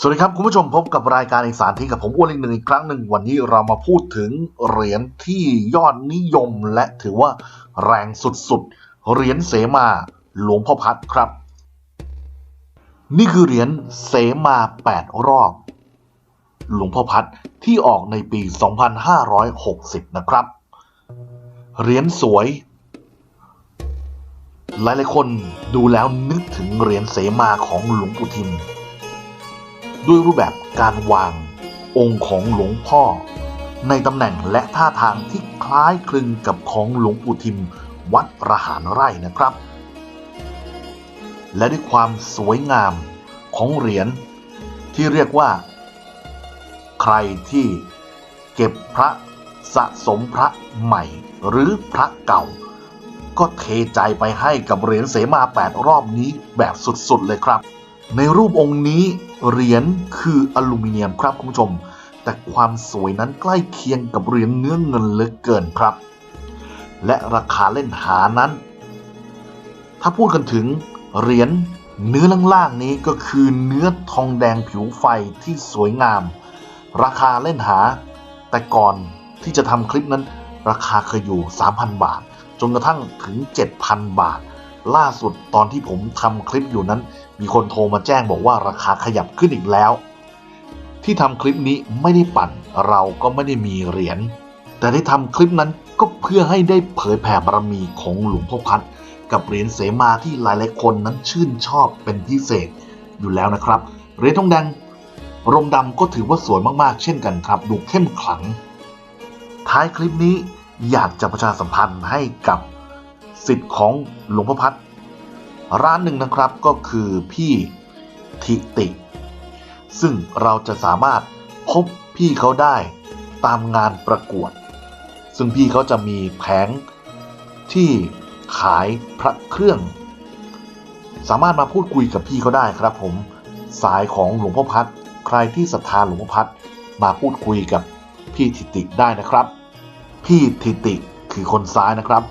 สวัสดีครับ คุณผู้ชมพบกับรายการอีสานที่กับผมอ้วนอีกหนึ่งอีกครั้งหนึ่งวันนี้เรามาพูดถึงเหรียญที่ยอดนิยมและถือว่าแรงสุดๆเหรียญเสมาหลวงพ่อพัดครับ นี่คือเหรียญเสมา 8 รอบ หลวงพ่อพัดที่ออกในปี 2560 นะครับเหรียญสวย หลายๆคนดูแล้วนึกถึงเหรียญเสมาของหลวงปู่ทิม ด้วยรูปแบบการวางองค์ของหลวงพ่อ ในตำแหน่งและท่าทางที่คล้ายคลึงกับของหลวงปู่ทิมวัดประหารไร่นะครับ และด้วยความสวยงามของเหรียญที่เรียกว่า ใครที่เก็บพระสะสมพระใหม่ หรือพระเก่า ก็เทใจไปให้กับเหรียญเสมา 8 รอบนี้แบบสุดๆเลยครับ ในรูปองค์นี้เหรียญคืออลูมิเนียมครับคุณผู้ชม แต่ความสวยนั้นใกล้เคียงกับเหรียญเนื้อเงินเหลือเกินครับ และราคาเล่นหานั้น ถ้าพูดกันถึงเหรียญเนื้อล่างๆนี้ก็คือเนื้อทองแดงผิวไฟที่สวยงาม ราคาเล่นหา แต่ก่อนที่จะทำคลิปนั้น ราคาเคยอยู่ 3,000 บาท จนกระทั่งถึง 7,000 บาท ล่าสุดตอนที่ผมทำคลิปอยู่นั้น มีคนโทรมาแจ้งบอกว่าราคาขยับขึ้นอีกแล้ว ที่ทำคลิปนี้ไม่ได้ปั่นเราก็ไม่ได้มีเหรียญแต่ได้ทำคลิปนั้นก็เพื่อให้ได้เผยแผ่บารมีของหลวงพ่อพัดกับเหรียญเสมาที่หลายๆคนนั้นชื่นชอบเป็นพิเศษอยู่แล้วนะครับเหรียญทองแดงรมดำก็ถือว่าสวยมากๆ เช่นกันครับ ดูเข้มขลัง ท้ายคลิปนี้อยากจะประชาสัมพันธ์ให้กับ สิทธิ์ของหลวงพ่อพัดร้านหนึ่งนะครับก็คือพี่ทิติ ซึ่งเราจะสามารถพบพี่เขาได้ตามงานประกวด ซึ่งพี่เขาจะมีแผงที่ขายพระเครื่อง สามารถมาพูดคุยกับพี่เขาได้ครับผมสายของหลวงพ่อพัดใครที่ศรัทธาหลวงพ่อพัดมาพูดคุยกับพี่ทิติได้นะครับ พี่ทิติคือคนซ้ายนะครับ